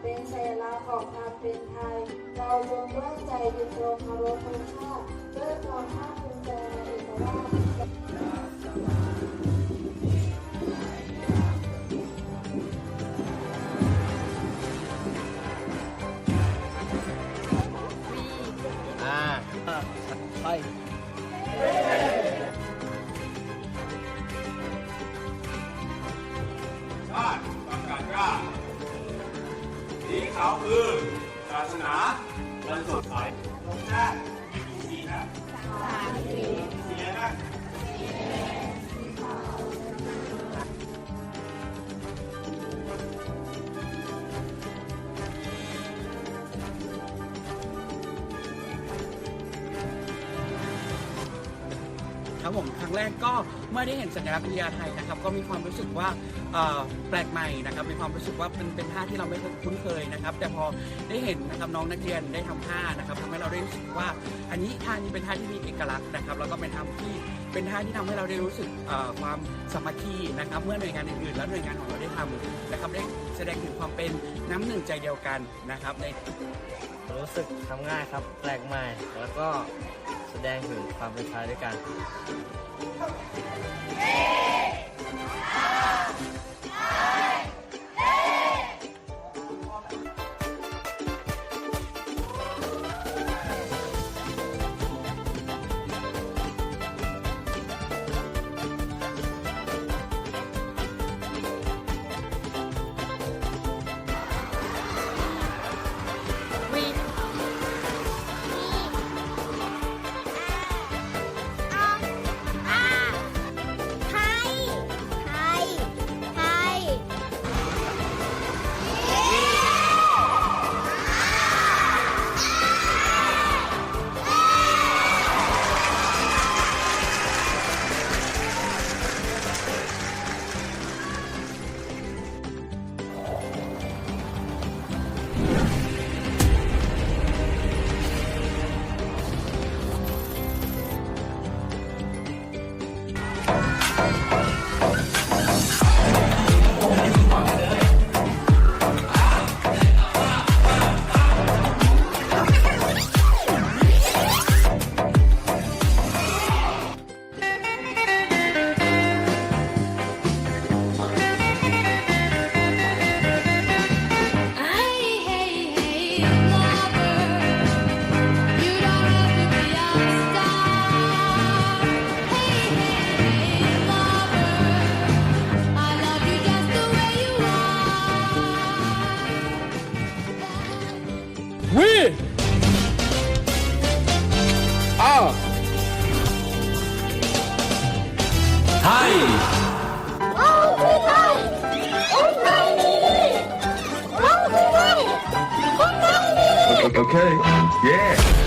เป็นสัญลักษณ์ของความเป็นไทย เราจงร่วมใจยึดตรงเคารวะคุณค่าด้วยความภาคภูมิใจในเอกราช วันสุทธิ์ใสธงชาติมีกี่สีนะสามสีสีอะไร นะครับผมครั้งแรกก็เมื่อได้เห็นสัญลักษณ์พญาไทยนะครับ ก็มีความรู้สึกว่าแปลกใหม่นะครับ มีความรู้สึกว่าเป็นเป็นท่าที่เราไม่คุ้นเคยนะครับ แต่พอได้เห็นนะครับน้องนักเรียนได้ทำท่านะครับทำให้เราได้รู้สึกว่า อันนี้ท่านี้เป็นท่าที่มีเอกลักษณ์นะครับ แล้วก็เป็นท่าที่เป็นท่าที่ทำให้เราได้รู้สึกความสามัคคีนะครับ เมื่อหน่วยงานอื่นๆและหน่วยงานของเราได้ทำนะครับได้แสดงถึงความเป็นน้ำหนึ่งใจเดียวกันนะครับในรู้สึกทำง่ายครับแปลกใหม่แล้วก็ แสดงถึงความเป็นชายด้วยกัน ไทยโอเคือไทยโอ้ไทยนี่โอ้คือไทยโอ้ไทยนี่ Okay yeah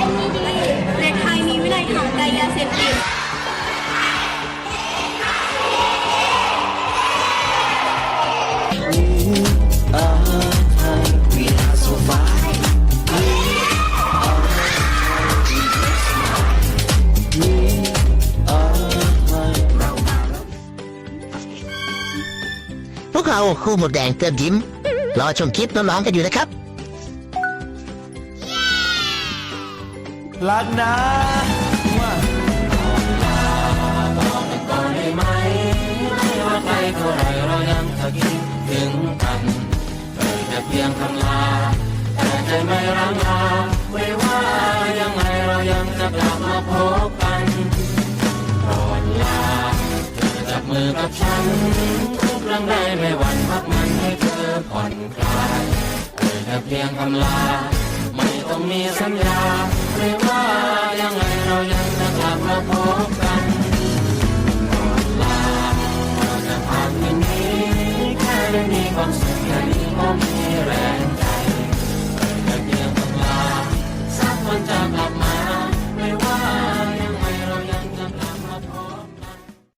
เด็กไมีดีเด็กไทยมีวินัยห่างไกลยาเสพติดพวกเราคู่หมดแดงเติมยิ้ม รอชมคลิปน้องๆกันอยู่นะครับ รักนะว่าได้ไหมไม่ว่าไกลเท่าไรเรายังจะคิดถึงกันเอ่ยแต่เพียงคำลาแต่ใจไม่ร้งลาไม่ว่ายังไงเรายังจะกลับมาพบกันกับฉันทุกเรื่องใดไม่หวั่นพักมันให้เธอผ่อนคลายเอ่ยแค่เพียงคำลาไม่ต้องมีสัญญา หรือว่ายังไงเรายังจะกลับมาพบกันก่อนลาเราจะผ่านคืนนี้แค่ได้มีความสุข